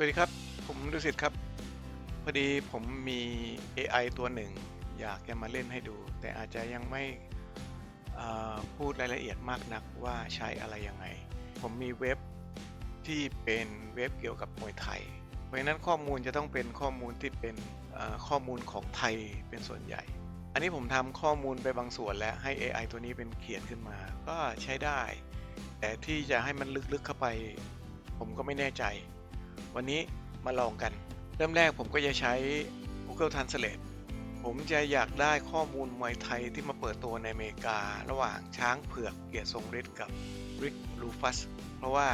วัสดีครับ ผมดุสิตครับ พอดีผมมี AI ตัวหนึ่ง อยากจะมาเล่นให้ดู แต่อาจจะยังไม่พูดรายละเอียดมากนักว่าใช้อะไรยังไง ผมมีเว็บที่เป็นเว็บเกี่ยวกับมวยไทย เพราะฉะนั้นข้อมูลจะต้องเป็นข้อมูลที่เป็นข้อมูลของไทยเป็นส่วนใหญ่ อันนี้ผมทำข้อมูลไปบางส่วนแล้วให้ AI ตัวนี้เป็นเขียนขึ้นมา ก็ใช้ได้ แต่ที่จะให้มันลึกๆเข้าไป ผมก็ไม่แน่ใจ วันนี้มาลองกัน เริ่มแรกผมก็จะใช้ Google Translate ผมจะอยากได้ข้อมูลมวยไทยที่มาเปิดตัวในอเมริกา ระหว่างช้างเผือกเกียรติทรงฤทธิ์กับริกลูฟัส เพราะว่า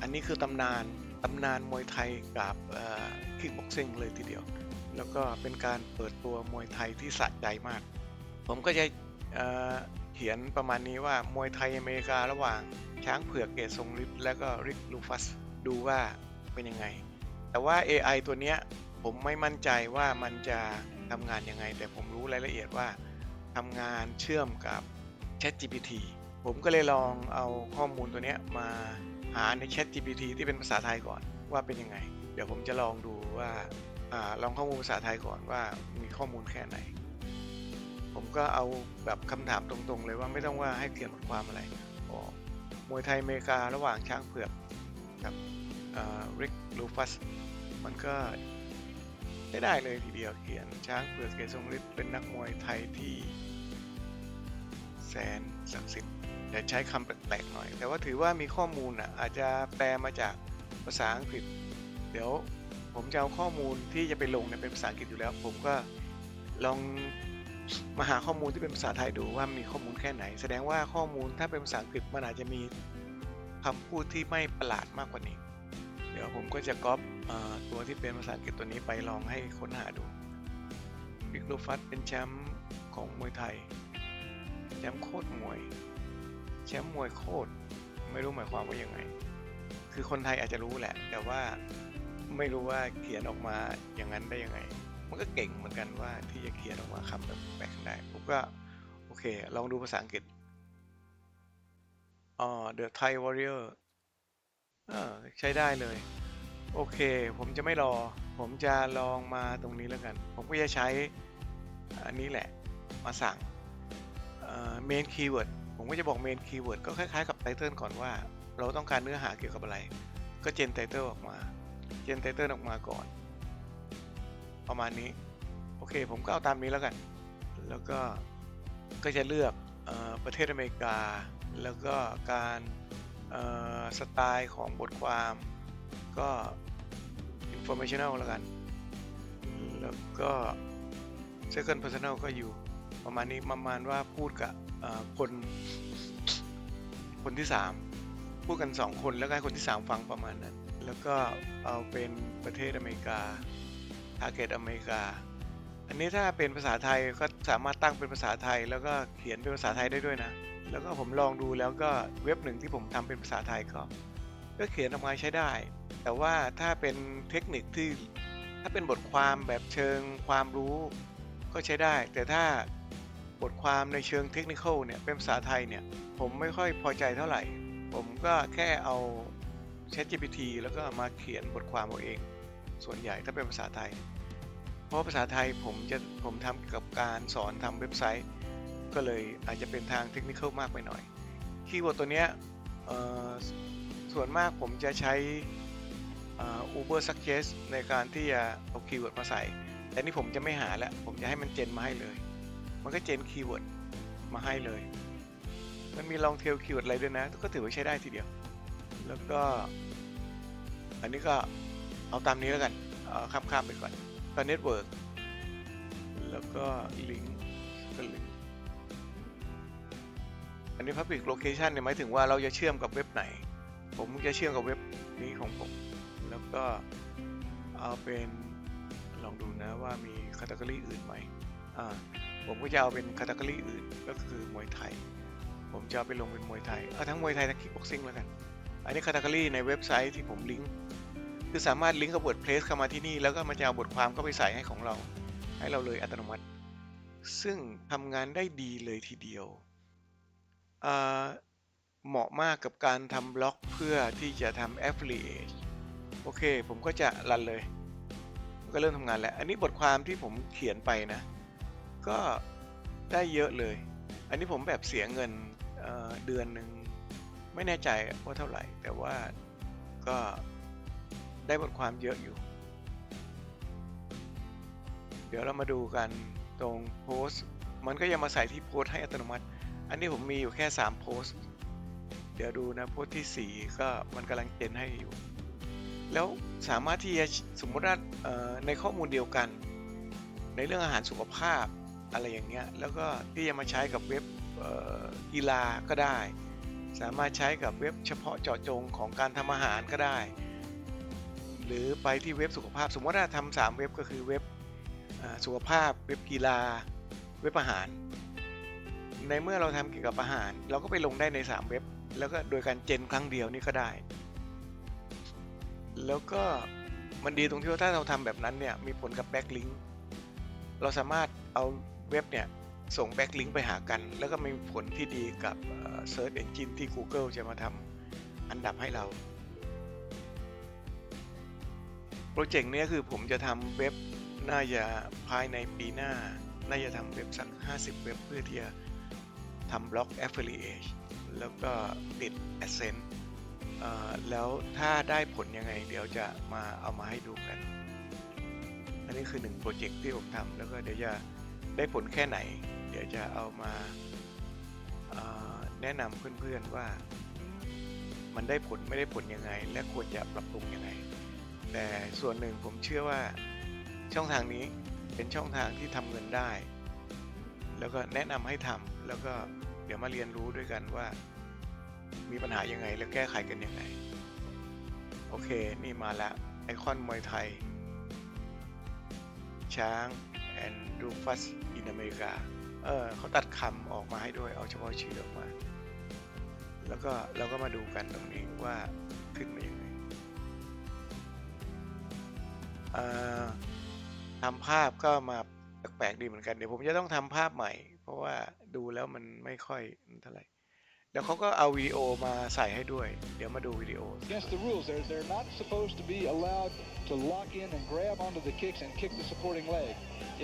อันนี้คือตำนานตำนานมวยไทยกับคิกบ็อกซิ่งเลยทีเดียว แล้วก็เป็นการเปิดตัวมวยไทยที่สะใจมาก ผมก็จะเเขียนประมาณนี้ว่ามวยไทยอเมริการะหว่างช้างเผือกเกตทรงฤทธิ์และก็ริกลูฟัส ดูว่า เป็นยังไง แต่ว่า AI ตัวเนี้ยผมไม่มั่นใจว่ามันจะทำงานยังไง แต่ผมรู้รายละเอียดว่าทำงานเชื่อมกับ ChatGPT ผมก็เลยลองเอาข้อมูลตัวเนี้ยมาหาใน ChatGPT ที่เป็นภาษาไทยก่อนว่าเป็นยังไง เดี๋ยวผมจะลองดูว่าอลองข้อมูลภาษาไทยก่อนว่ามีข้อมูลแค่ไหน ผมก็เอาแบบคำถามตรงๆ เลยว่าไม่ต้องว่าให้เขียนบทความอะไรอ๋อมวยไทยอเมริการะหว่างช้างเผือกกับ ริกลูฟัสมันก็ได้ได้เลยทีเดียวเขียนช้างเผือกเกยรติทรงฤทธิ์เป็นนักมวยไทยที่แสนศักดิ์สิทธิ์แต่ใช้คำแปลกๆหน่อย แต่ว่าถือว่ามีข้อมูลอะอาจจะแปลมาจากภาษาอังกฤษ เดี๋ยวผมจะเอาข้อมูลที่จะไปลงเนี่ยเป็นภาษาอังกฤษอยู่แล้ว ผมก็ลองมาหาข้อมูลที่เป็นภาษาไทยดูว่ามีข้อมูลแค่ไหน แสดงว่าข้อมูลถ้าเป็นภาษาอังกฤษมันอาจจะมีคำพูดที่ไม่ประหลาดมากกว่านี้ ดี๋ยวผมก็จะก๊อปตัวที่เป็นภาษาอังกฤษตัวนี้ไปลองให้ค้นหาดูวิกลูฟัสเป็นแชมป์ของมวยไทย แชมป์โคตรมวย แชมป์มวยโคตร ไม่รู้หมายความว่ายังไง คือคนไทยอาจจะรู้แหละ แต่ว่าไม่รู้ว่าเขียนออกมาอย่างนั้นได้ยังไง มันก็เก่งเหมือนกันว่าที่จะเขียนออกมาคำแบบแปลกได้ผมก็โอเค ลองดูภาษาอังกฤษอ๋อ The Thai Warrior เออใช้ได้เลย โอเค ผมจะไม่รอ ผมจะลองมาตรงนี้แล้วกัน ผมก็จะใช้อันนี้แหละ มาสั่งเมนคีย์เวิร์ดผมก็จะบอกเมนคีย์เวิร์ดก็คล้ายๆกับไตเติลก่อนว่า เราต้องการเนื้อหาเกี่ยวกับอะไร ก็เจนไตเติลออกมาเจนไตเติลออกมาก่อน ประมาณนี้ โอเค ผมก็เอาตามนี้แล้วกัน แล้วก็ก็จะเลือกออประเทศอเมริกา แล้วก็การ สไตล์ของบทความก็ informational แล้วกัน แล้วก็ second personal ก็อยู่ประมาณนี้ประมาณว่าพูดกับคนคนที่ 3 พูดกัน 2 คนแล้วก็ให้คนที่ 3 ฟังประมาณนั้น แล้วก็เอาเป็นประเทศอเมริกา target อเมริกา อันนี้ถ้าเป็นภาษาไทยก็สามารถตั้งเป็นภาษาไทย แล้วก็เขียนเป็นภาษาไทยได้ด้วยนะ แล้วก็ผมลองดูแล้วก็เว็บหนึ่งที่ผมทำเป็นภาษาไทยก็ก็เขียนออกมาใช้ได้ แต่ว่าถ้าเป็นเทคนิคที่ถ้าเป็นบทความแบบเชิงความรู้ก็ใช้ได้ แต่ถ้าบทความในเชิงเทคนิคเนี่ยเป็นภาษาไทยเนี่ยผมไม่ค่อยพอใจเท่าไหร่ ผมก็แค่เอา ChatGPT แล้วก็มาเขียนบทความเอาเอง ส่วนใหญ่ถ้าเป็นภาษาไทย เพราะภาษาไทยผมจะผมทำเกี่ยวกับการสอนทำเว็บไซต์ ก็เลยอาจจะเป็นทางเทคนิคมากไปหน่อย คีย์เวิร์ดตัวเนี้ยส่วนมากผมจะใช้เอ่อ Uber Suggest ในการที่จะเอาคีย์เวิร์ดมาใส่ แต่นี่ผมจะไม่หาแล้ว ผมจะให้มันเจนมาให้เลย มันก็เจนคีย์เวิร์ดมาให้เลย มันมีลองเทลคีย์เวิร์ดอะไรด้วยนะ ก็ถือว่าใช้ได้ทีเดียว แล้วก็ อันนี้ก็เอาตามนี้แล้วกันเอาข้ามๆไปก่อนก็เน็ตเวิร์กแล้วก็ลิง นนี้ Public Location เนี่ยหมายถึงว่าเราจะเชื่อมกับเว็บไหน ผมจะเชื่อมกับเว็บนี้ของผม แล้วก็เอาเป็นลองดูนะว่ามีค a t e g o r y อื่นไหมอ่าผมก็จะเอาเป็นค a t e g o r y อื่นก็คือมวยไทย ผมจะเอาไปลงเป็นมวยไทยเอาทั้งมวยไทยทั้งคิกบ็อกซิ่งแล้วกัน อันนี้ค a t e g o r y ในเว็บไซต์ที่ผมลิงก์คือสามารถลิงก์กับ WordPress เข้ามาที่นี่ แล้วก็มันจะเอาบทความก็ไปใส่ให้ของเรา ให้เราเลยอัตโนมัติ ซึ่งทำงานได้ดีเลยทีเดียว เหมาะมากกับการทำบล็อกเพื่อที่จะทำ affiliate โอเค ผมก็จะรันเลย ก็เริ่มทำงานแล้ว อันนี้บทความที่ผมเขียนไปนะ ก็ได้เยอะเลย อันนี้ผมแบบเสียเงินเอ่อเดือนหนึ่งไม่แน่ใจว่าเท่าไหร่ แต่ว่าก็ได้บทความเยอะอยู่ เดี๋ยวเรามาดูกันตรงโพสต์ มันก็ยังมาใส่ที่โพสต์ให้อัตโนมัติ อันนี้ผมมีอยู่แค่ 3 โพสต์ เดี๋ยวดูนะโพสต์ที่ 4 ก็มันกำลังเจนให้อยู่ แล้วสามารถที่จะสมมติว่าในข้อมูลเดียวกัน ในเรื่องอาหารสุขภาพอะไรอย่างเงี้ย แล้วก็ที่จะมาใช้กับเว็บกีฬาก็ได้ สามารถใช้กับเว็บเฉพาะเจาะจงของการทำอาหารก็ได้ หรือไปที่เว็บสุขภาพ สมมติว่าทำสามเว็บก็คือเว็บสุขภาพ เว็บกีฬา เว็บอาหาร ในเมื่อเราทำเกี่ยวกับอาหาร เราก็ไปลงได้ใน 3 เว็บ แล้วก็โดยการเจนครั้งเดียวนี่ก็ได้ แล้วก็มันดีตรงที่ว่าถ้าเราทำแบบนั้นเนี่ยมีผลกับแบ็กลิงก์เราสามารถเอาเว็บเนี่ยส่งแบ็กลิงก์ไปหากัน แล้วก็มีผลที่ดีกับเอ่อ Search Engine ที่ Google จะมาทำอันดับให้เรา โปรเจกต์นี้คือผมจะทำเว็บน่าจะภายในปีหน้า น่าจะทำเว็บสัก 50 เว็บเพื่อที่จะ ทำบล็อก Affiliate แล้วก็ติด Ascent เอ่อแล้วถ้าได้ผลยังไงเดี๋ยวจะมาเอามาให้ดูกัน อันนี้คือหนึ่งโปรเจกต์ที่ผมทำแล้วก็เดี๋ยวจะได้ผลแค่ไหน เดี๋ยวจะเอามาแนะนำเพื่อนๆว่ามันได้ผลไม่ได้ผลยังไง และควรจะปรับปรุงยังไง แต่ส่วนหนึ่งผมเชื่อว่าช่องทางนี้เป็นช่องทางที่ทำเงินได้ แล้วก็แนะนำให้ทำแล้วก็เดี๋ยวมาเรียนรู้ด้วยกันว่า มีปัญหายังไงแล้วแก้ไขกันยังไง โอเค นี่มาล้วไอคอนมวยไทย ช้าง and Rufus in America เออเขาตัดคำออกมาให้ด้วยเอาเฉพาะชื่อออกมา แล้วก็เราก็มาดูกันตรงนี้ว่าขึ้นมาอยังไงเอ่อทำภาพก็มา แปลกๆดีเหมือนกันเดี๋ยวผมจะต้องทำภาพใหม่ เพราะว่าดูแล้วมันไม่ค่อยเท่าไหร่แล้วเขาก็เอาวิดีโอมาใส่ให้ด้วย เดี๋ยวมาดูวิดีโอ against the rules. They're, they're not supposed to be allowed to lock in and grab onto the kicks and kick the supporting leg.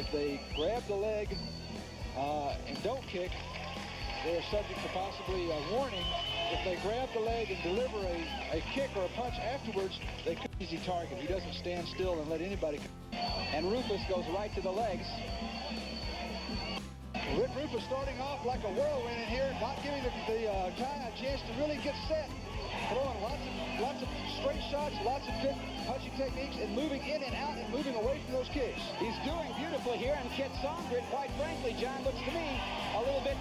If they grab the leg uh, and don't kick, they are subject to possibly a warning. If they grab the leg and deliver a, a kick or a punch afterwards, they could easy target. He doesn't stand still and let anybody. And Rufus goes right to the legs. Rick Rufus starting off like a whirlwind in here, not giving the, the uh, guy a chance to really get set. Throwing lots of lots of straight shots, lots of good punching techniques, and moving in and out and moving away from those kicks. He's doing beautifully here, and Kit Songren, quite frankly, John, looks to me a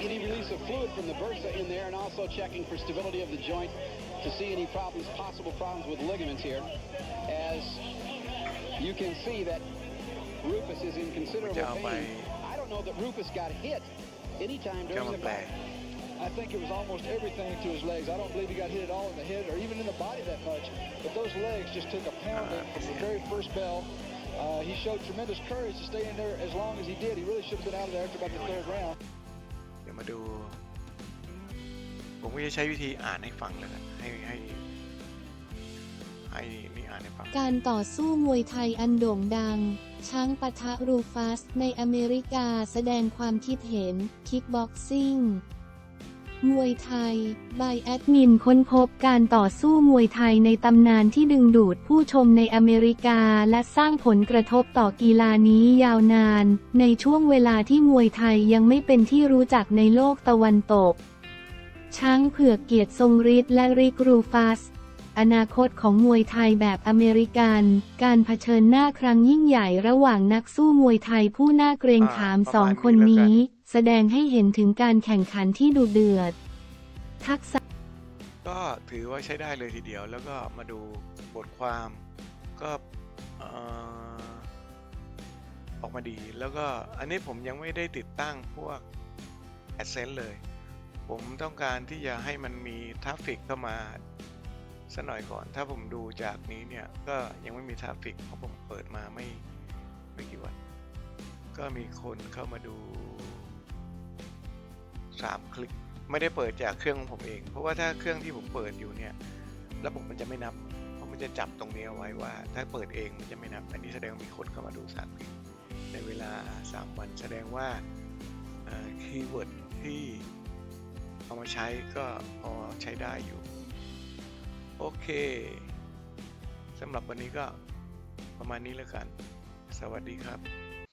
any release of fluid from the bursa in there and also checking for stability of the joint to see any problems, possible problems with ligaments here. As you can see that Rufus is in considerable pain. I don't know that Rufus got hit anytime during Coming the back. I think it was almost everything to his legs. I don't believe he got hit at all in the head or even in the body that much. But those legs just took a pounding uh, from the very first bell. Uh, he showed tremendous courage to stay in there as long as he did. He really should have been out of there after about the third round. มาดู ผมก็จะใช้วิธีอ่านให้ฟังเลยนะให้ให้ให้นี่อ่านให้ฟัง การต่อสู้มวยไทยอันโด่งดัง ช้างปะทะรูฟัสในอเมริกาแสดงความคิดเห็น คิกบ็อกซิ่ง มวยไทย บายแอดมินค้นพบการต่อสู้มวยไทยในตำนานที่ดึงดูดผู้ชมในอเมริกาและสร้างผลกระทบต่อกีฬานี้ยาวนาน ในช่วงเวลาที่มวยไทยยังไม่เป็นที่รู้จักในโลกตะวันตก ช้างเผือกเกียรติทรงฤทธิ์และริกรูฟัสอนาคตของมวยไทยแบบอเมริกัน การเผชิญหน้าครั้งยิ่งใหญ่ระหว่างนักสู้มวยไทยผู้น่าเกรงขามสองคนนี้ แสดงให้เห็นถึงการแข่งขันที่ดุเดือด ทักษะ ก็ถือว่าใช้ได้เลยทีเดียว แล้วก็มาดูบทความก็เอ่อออกมาดี แล้วก็อันนี้ผมยังไม่ได้ติดตั้งพวก AdSense เลย ผมต้องการที่จะให้มันมีทราฟฟิกเข้ามาสักหน่อยก่อน ถ้าผมดูจากนี้เนี่ย ก็ยังไม่มีทราฟฟิกเพราะผมเปิดมาไม่ไม่กี่วัน ก็มีคนเข้ามาดู สามคลิก ไม่ได้เปิดจากเครื่องของผมเอง เพราะว่าถ้าเครื่องที่ผมเปิดอยู่เนี่ยระบบมันจะไม่นับ เพราะมันจะจับตรงนี้เอาไว้ว่า ถ้าเปิดเองมันจะไม่นับ อันนี้แสดงมีคนเข้ามาดูสามคลิกในเวลา 3 วันแสดงว่าคีย์เวิร์ดที่เอามาใช้ก็พอใช้ได้อยู่ โอเคสำหรับวันนี้ก็ประมาณนี้แล้วกัน สวัสดีครับ